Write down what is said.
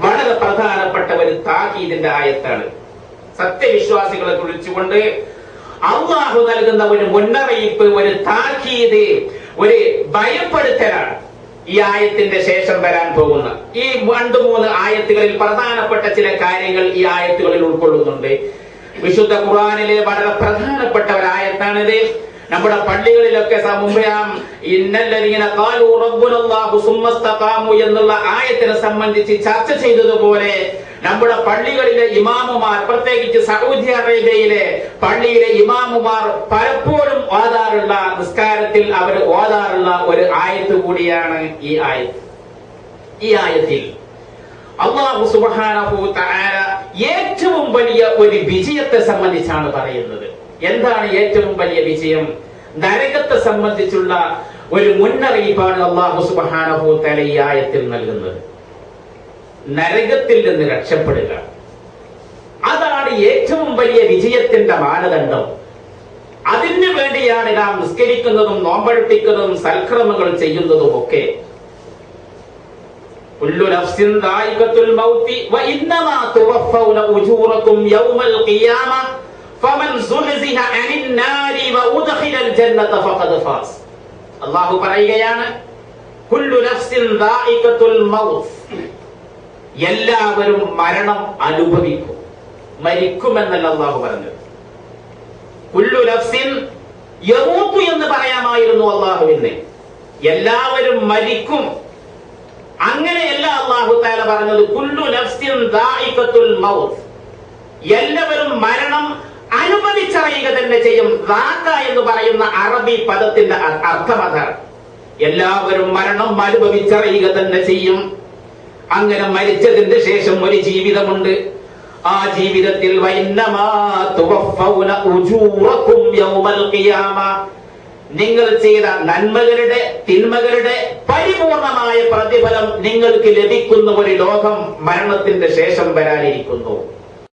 വളരെ പ്രധാനപ്പെട്ട ഒരു താക്കീതിന്റെ ആയത്താണ്. സത്യവിശ്വാസികളെ കുറിച്ചുകൊണ്ട് അള്ളാഹു നൽകുന്ന ഒരു മുന്നറിയിപ്പ് ഒരു താക്കീത് ഒരു ഭയപ്പെടുത്തലാണ് ഈ ആയത്തിന്റെ ശേഷം വരാൻ പോകുന്ന ഈ രണ്ട് മൂന്ന് ആയത്തുകളിൽ പ്രധാനപ്പെട്ട ചില കാര്യങ്ങൾ ഈ ആയത്തുകളിൽ ഉൾക്കൊള്ളുന്നുണ്ട്. വിശുദ്ധ ഖുർആനിലെ വളരെ പ്രധാനപ്പെട്ട ഒരു ആയത്താണിത്. നമ്മുടെ പള്ളികളിലൊക്കെ മുമ്പേ എന്നുള്ള ആയത്തിനെ സംബന്ധിച്ച് ചർച്ച ചെയ്തതുപോലെ നമ്മുടെ പള്ളികളിലെ ഇമാമുമാർ പ്രത്യേകിച്ച് സൗദി അറേബ്യയിലെ പള്ളിയിലെ ഇമാമുമാർ പലപ്പോഴും ഓതാറുള്ള നിസ്കാരത്തിൽ അവർ ഓതാറുള്ള ഒരു ആയത്ത് കൂടിയാണ് ഈ ആയത്ത്. ഈ ആയത്തിൽ അള്ളാഹു സുബ്ഹാനഹു തആല ഏറ്റവും വലിയ ഒരു വിജയത്തെ സംബന്ധിച്ചാണ് പറയുന്നത്. എന്താണ് ഏറ്റവും വലിയ വിജയം? നരകത്തെ സംബന്ധിച്ചുള്ള ഒരു മുന്നറിയിപ്പാണ് അള്ളാഹു സുബ്ഹാനഹു തആല ഈ ആയത്തിൽ നൽകുന്നത്. നരകത്തിൽ നിന്ന് രക്ഷപ്പെടുക. അതാണ് ഏറ്റവും വലിയ വിജയത്തിന്റെ മാനദണ്ഡം. അതിനു വേണ്ടിയാണ് നാം നിസ്കരിക്കുന്നതും നോമ്പെടുപ്പിക്കുന്നതും സൽക്രമങ്ങൾ ചെയ്യുന്നതും ഒക്കെ كل نفس ذائقة الموت وإنما توفون أجوركم يوم القيامة فمن زحزح عن النار وأدخل الجنة فقد فاز الله പറയുകയാണ് كل نفس ذائقة الموت എല്ലാവരും മരണം അനുഭവിക്കും മരിക്കുമെന്നല്ല അള്ളാഹു പറഞ്ഞത് കുല്ലു നഫ്സിൻ യമൂത്തു എന്ന് പറയാമായിരുന്നു അള്ളാഹുവിനെ എല്ലാവരും മരിക്കും അങ്ങനെയല്ല അള്ളാഹു താല പറഞ്ഞത് കുല്ലു നഫ്സിൻ മൗത്ത്. എല്ലാവരും മരണം അനുഭവിച്ചറിയുക തന്നെ ചെയ്യും. എന്ന് പറയുന്ന അറബി പദത്തിന്റെ അർത്ഥം അതാണ്. എല്ലാവരും മരണം അനുഭവിച്ചറിയുക തന്നെ ചെയ്യും. അങ്ങനെ മരിച്ചതിന്റെ ശേഷം ഒരു ജീവിതമുണ്ട്. ആ ജീവിതത്തിൽ നിങ്ങൾ ചെയ്ത നന്മകളുടെ തിന്മകളുടെ പരിപൂർണമായ പ്രതിഫലം നിങ്ങൾക്ക് ലഭിക്കുന്ന ഒരു ലോകം മരണത്തിന്റെ ശേഷം വരാനിരിക്കുന്നു.